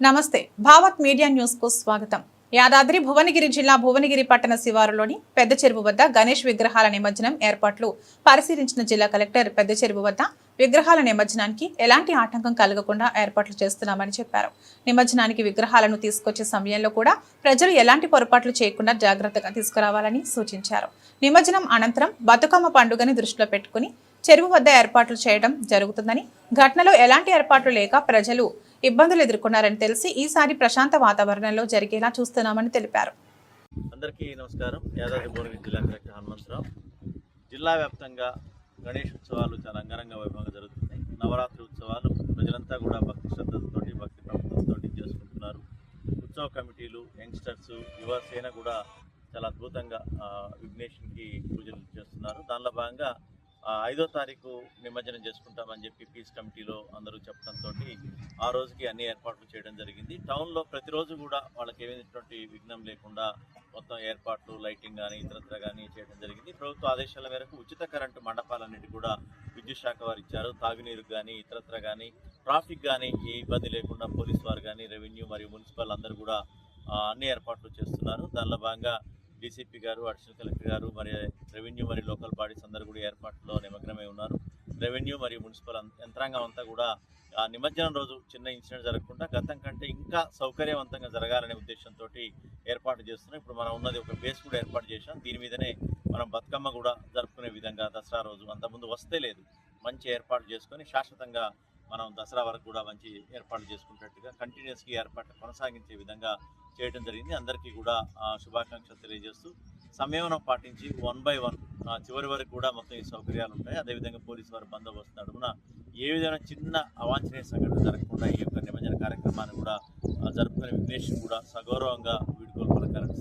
నమస్తే. భావత్ మీడియా న్యూస్కు స్వాగతం. యాదాద్రి భువనగిరి జిల్లా భువనగిరి పట్టణ శివారులోని పెద్ద చెరువు వద్ద గణేష్ విగ్రహాల నిమజ్జనం ఏర్పాట్లు పరిశీలించిన జిల్లా కలెక్టర్ పెద్ద చెరువు వద్ద విగ్రహాల నిమజ్జనానికి ఎలాంటి ఆటంకం కలగకుండా ఏర్పాట్లు చేస్తున్నామని చెప్పారు. నిమజ్జనానికి విగ్రహాలను తీసుకొచ్చే సమయంలో కూడా ప్రజలు ఎలాంటి పొరపాట్లు చేయకుండా జాగ్రత్తగా తీసుకురావాలని సూచించారు. నిమజ్జనం అనంతరం బతుకమ్మ పండుగని దృష్టిలో పెట్టుకుని చెరువు వద్ద ఏర్పాట్లు చేయడం జరుగుతుందని ఘటనలో ఎలాంటి ఏర్పాట్లు లేక ప్రజలు ఇబ్బందులు ఎదుర్కొన్నారని తెలిసి ఈసారి ప్రశాంత వాతావరణంలో జరిగేలా చూస్తున్నామని తెలిపారు. అందరికీ నమస్కారం. యాదాద్రి భువనగిరి జిల్లా కలెక్టర్ హనుమంతరావు. జిల్లా వ్యాప్తంగా గణేష్ ఉత్సవాలు చాలా అంగరంగ వైభవంగా జరుగుతున్నాయి. నవరాత్రి ఉత్సవాలు ప్రజలంతా కూడా భక్తి శ్రద్ధలతో భక్తి ప్రపత్తులతో చేసుకుంటున్నారు. ఉత్సవ కమిటీలు యంగ్స్టర్స్ యువసేన కూడా చాలా అద్భుతంగా విఘ్నేష్కి పూజలు చేస్తున్నారు. దానిలో భాగంగా ఐదో తారీఖు నిమజ్జనం చేసుకుంటామని చెప్పి పీస్ కమిటీలో అందరూ చెప్పడంతో ఆ రోజుకి అన్ని ఏర్పాట్లు చేయడం జరిగింది. టౌన్లో ప్రతిరోజు కూడా వాళ్ళకి ఏమైనటువంటి విఘ్నం లేకుండా మొత్తం ఏర్పాట్లు లైటింగ్ కానీ ఇతరత్ర కానీ చేయడం జరిగింది. ప్రభుత్వ ఆదేశాల మేరకు ఉచిత కరెంటు మండపాలన్నిటి కూడా విద్యుత్ శాఖ వారు ఇచ్చారు. తాగునీరు కానీ ఇతరత్ర కానీ ట్రాఫిక్ కానీ ఏ ఇబ్బంది లేకుండా పోలీస్ వారు కానీ రెవెన్యూ మరియు మున్సిపల్ అందరూ కూడా అన్ని ఏర్పాట్లు చేస్తున్నారు. దానిలో భాగంగా డీసీపీ గారు అడిషనల్ కలెక్టర్ గారు మరి రెవెన్యూ మరియు లోకల్ బాడీస్ అందరూ కూడా ఏర్పాట్లో నిమగ్నమై ఉన్నారు. రెవెన్యూ మరియు మున్సిపల్ యంత్రాంగం అంతా కూడా ఆ నిమజ్జనం రోజు చిన్న ఇన్సిడెంట్ జరగకుండా గతం కంటే ఇంకా సౌకర్యవంతంగా జరగాలనే ఉద్దేశంతో ఏర్పాటు చేస్తున్నాం. ఇప్పుడు మనం ఉన్నది ఒక బేస్ కూడా ఏర్పాటు చేశాం. దీని మీదనే మనం బతుకమ్మ కూడా జరుపుకునే విధంగా దసరా రోజు అంతకుముందు వస్తే లేదు. మంచి ఏర్పాటు చేసుకొని శాశ్వతంగా మనం దసరా వరకు కూడా మంచి ఏర్పాట్లు చేసుకున్నట్టుగా కంటిన్యూస్గా ఏర్పాట్లు కొనసాగించే విధంగా చేయడం జరిగింది. అందరికీ కూడా శుభాకాంక్షలు తెలియజేస్తూ సంయమనం పాటించి వన్ బై వన్ చివరి వరకు కూడా మొత్తం ఈ సౌకర్యాలు ఉంటాయి. అదేవిధంగా పోలీసు వారి బందోబస్తు నడుమున ఏ విధమైన చిన్న అవాంఛనీయ సంఘటన జరగకుండా ఈ యొక్క నిమజ్జన కార్యక్రమాన్ని కూడా జరుపుకునే విఘ్నేష్ కూడా సగౌరవంగా వీడుకోలు పలకాలని